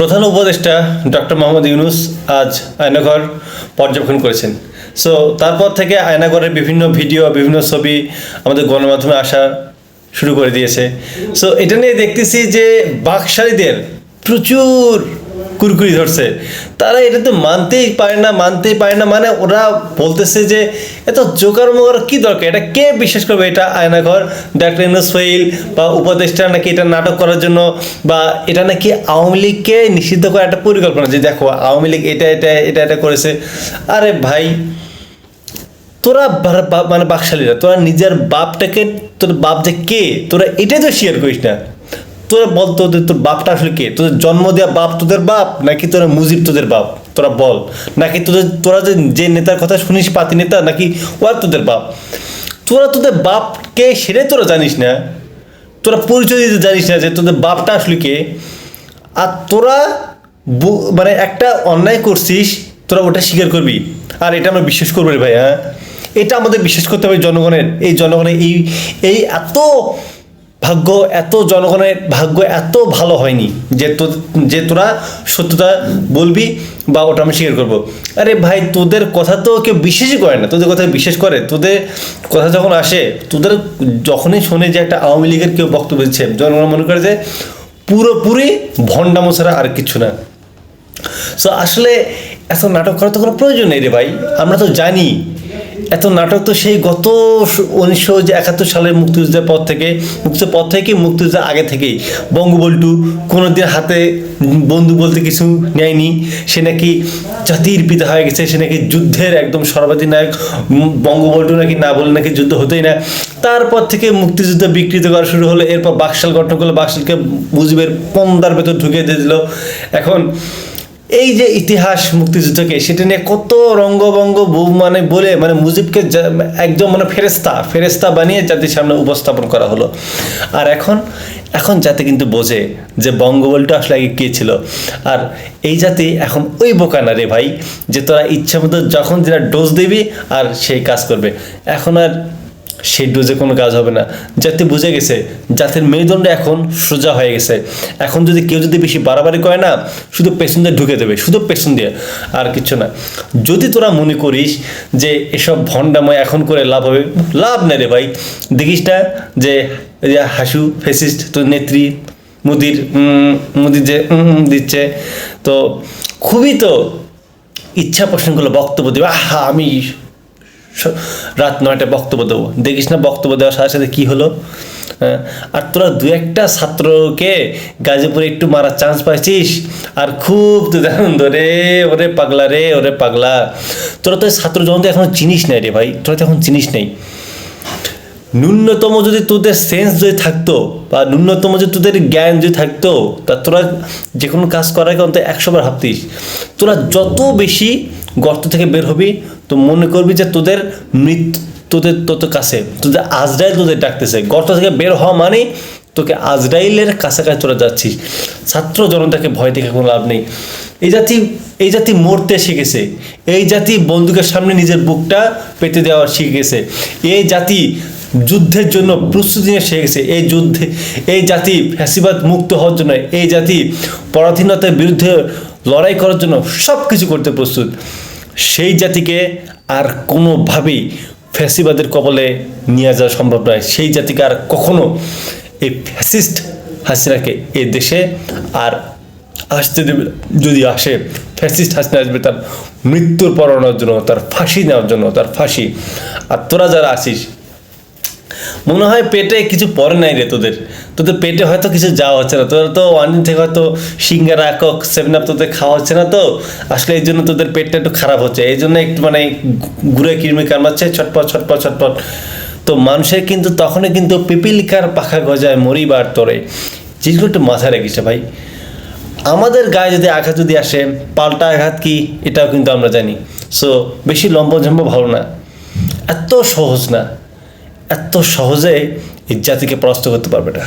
প্রধান উপদেষ্টা ডক্টর মোহাম্মদ ইউনুস আজ আয়নাঘর পর্যবেক্ষণ করেছেন। সো তারপর থেকে আয়নাঘরের বিভিন্ন ভিডিও, বিভিন্ন ছবি আমাদের গণমাধ্যমে আসা শুরু করে দিয়েছে। সো এটা নিয়ে দেখতেছি যে বাকশালীদের প্রচুর কুরকুরি ধরছে। তারা এটা তো মানতেই পারে না, মানতেই পারে না। মানে ওরা বলতেছে যে, এত জোকার মোকার কি দরকার? এটা কে বিশ্বাস করবে? এটা আয়নাঘর ডাক্তার ইউনুস ফাইল বা উপদেষ্টা নাকি এটা নাটক করার জন্য বা এটা নাকি আওয়ামী লীগকে নিষিদ্ধ করার একটা পরিকল্পনা? যে দেখো, আওয়ামী লীগ এটা এটা এটা এটা করেছে। আরে ভাই, তোরা মানে বাকশালীরা, তোরা নিজের বাপটাকে, তোর বাপ যে কে, তোরা এটাই তো শেয়ার করিস না। তোরা বল, তোদের তোর বাপটা আসলে কে? তোদের জন্ম দেওয়া বাপ তোদের বাপ, নাকি তোরা মুজিব তোদের বাপ? তোরা বল। নাকি তোদের তোরা যে যে নেতার কথা শুনিস, পাতি নেতা, নাকি ওরা তোদের বাপ? তোরা তোদের বাপ কে সেটাই তোরা জানিস না। তোরা পরিচয় দিতে জানিস না যে তোদের বাপটা আসলে কে। আর তোরা মানে একটা অন্যায় করছিস, তোরা ওটা স্বীকার করবি। আর এটা আমরা বিশ্বাস করব রে ভাই হ্যাঁ? এটা আমাদের বিশ্বাস করতে হবে জনগণের। এই জনগণের এই এই এত ভাগ্য এত জনগণের ভাগ্য এত ভালো হয়নি যে তো, যে তোরা সত্যতা বলবি বা ওটা আমি স্বীকার করব। আরে ভাই, তোদের কথা তো কেউ বিশ্বাসই করে না। তোদের কথা বিশ্বাস করে। তোদের কথা যখন আসে, তোদের যখনই শোনে যে একটা আওয়ামী লীগের কেউ বক্তব্য দিচ্ছে, জনগণ মনে করে যে পুরোপুরি ভণ্ডামো ছাড়া আর কিছু না। সো আসলে এত নাটক করার তো কোনো প্রয়োজন নেই রে ভাই। আমরা তো জানি এত নাটক তো সেই গত উনিশশো একাত্তর সালের মুক্তিযুদ্ধের পর থেকে মুক্তির পর থেকে মুক্তিযুদ্ধের আগে থেকেই বঙ্গবন্ধু কোনো দিন হাতে বন্ধু বলতে কিছু নেয়নি। সে নাকি জাতির পিতা হয়ে গেছে, সে নাকি যুদ্ধের একদম সর্বাধিনায়ক বঙ্গবন্ধু নাকি না বলে নাকি যুদ্ধ হতেই না। তারপর থেকে মুক্তিযুদ্ধ বিকৃত করা শুরু হলো, এরপর বাকশাল গঠন করল, বাকশালকে মুজিবের পন্দার ভেতর ঢুকিয়ে দিয়ে দিল। এখন এই যে ইতিহাস মুক্তিযুদ্ধকে, সেটা নিয়ে কত রঙ্গবঙ্গ বউ মানে বলে মানে মুজিবকে একদম মানে ফেরেস্তা ফেরেস্তা বানিয়ে জাতির সামনে উপস্থাপন করা হলো। আর এখন এখন জাতি কিন্তু বোঝে যে বঙ্গবলটা আসলে আগে কে ছিল। আর এই জাতি এখন ওই বোকা না রে ভাই, যে তোরা ইচ্ছা মতো যখন যেটা ডোজ দিবি আর সেই কাজ করবে। এখন আর সেই ডোজে কোনো কাজ হবে না। যাতে বুঝে গেছে, জাতির মেরুদণ্ড এখন সোজা হয়ে গেছে। এখন যদি কেউ যদি বেশি বাড়াবাড়ি করে না, শুধু পেছন দিয়ে ঢুকে দেবে, শুধু পেছন দিয়ে, আর কিছু না। যদি তোরা মনে করিস যে এসব ভণ্ডাময় এখন করে লাভ হবে, লাভ নেই রে ভাই। দেখিস না যে হাসু ফেসিস্ট তোর নেত্রী মুদির মুদির যে দিচ্ছে, তো খুবই তো ইচ্ছা পোষণ করল বক্তব্য দেবে, আহা, আমি রাত নয়টায় বক্তব্য দেবো। দেখিস না বক্তব্য দেওয়ার সাথে সাথে কী হলো? হ্যাঁ, আর তোরা দু একটা ছাত্রকে গাজীপুরে একটু মারার চান্স পাইছিস? আর খুব তোদের আনন্দ রে ওরে পাগলা রে ওরে পাগলা। তোরা তো ছাত্র জগতে এখনও চিনিস নাই রে ভাই তোরা তো এখন চিনিস নাই। ন্যূনতম যদি তোদের সেন্স যদি থাকতো বা ন্যূনতম যদি তোদের জ্ঞান যদি থাকতো তা তোরা যে কোনো কাজ করার আগে অন্তত একশো বার ভাবতিস। তোরা যত বেশি গর্ত থেকে বের হবি, তো মনে করবি যে তোদের মৃত্যু তোদের তত কাছে, তোদের আজরাইল তোদের ডাকতেছে। গর্ত থেকে বের হওয়া মানে তোকে আজরাইলের কাছাকাছি তোরা যাচ্ছিস। ছাত্র জনতাকে ভয় দেখে কোনো লাভ নেই। এই জাতি এই জাতি মরতে শিখেছে। এই জাতি বন্দুকের সামনে নিজের বুকটা পেতে দেওয়া শিখে গেছে এই জাতি যুদ্ধের জন্য প্রস্তুতি নিয়ে শিখে গেছে এই যুদ্ধে এই জাতি ফ্যাসিবাদ মুক্ত হওয়ার জন্য এই জাতি পরাধীনতার বিরুদ্ধে লড়াই করার জন্য সব কিছু করতে প্রস্তুত। সেই জাতিকে আর কোনোভাবেই ফ্যাসিবাদের কবলে নিয়ে যাওয়া সম্ভব নয়। সেই জাতিকে আর কখনো এই ফ্যাসিস্ট হাসিনাকে এ দেশে আর আসতে দেবে, যদি আসে, ফ্যাসিস্ট হাসিনা আসবে তার মৃত্যুর পরণার জন্য, তার ফাঁসি নেওয়ার জন্য, তার ফাঁসি। আর তোরা যারা আসিস মনে হয় পেটে কিছু পরে নাই রে তোদের। তোদের পেটে হয়তো কিছু যাওয়া হচ্ছে না। তোদের তো অনেক থেকে হয়তো সিঙ্গারা কক সেভেন আপ তোদের খাওয়া হচ্ছে না তো। আসলে এই জন্য তোদের পেটটা একটু খারাপ হচ্ছে। এই জন্য একটু মানে ঘুরে কিরমি কারমাচ্ছে ছটপট ছটপট ছটপট। তো মানুষের কিন্তু তখনই কিন্তু পিপিলিকার পাখা গজায় মরিবার তোরে। জিনিসগুলো একটু মাথায় রাখিস ভাই। আমাদের গায়ে যদি আঘাত যদি আসে, পাল্টা আঘাত কি? এটাও কিন্তু আমরা জানি। সো বেশি লম্বঝম্ব ভালো না। এত সহজ না। এত সহজে এই জাতিকে পরাস্ত করতে পারবে না।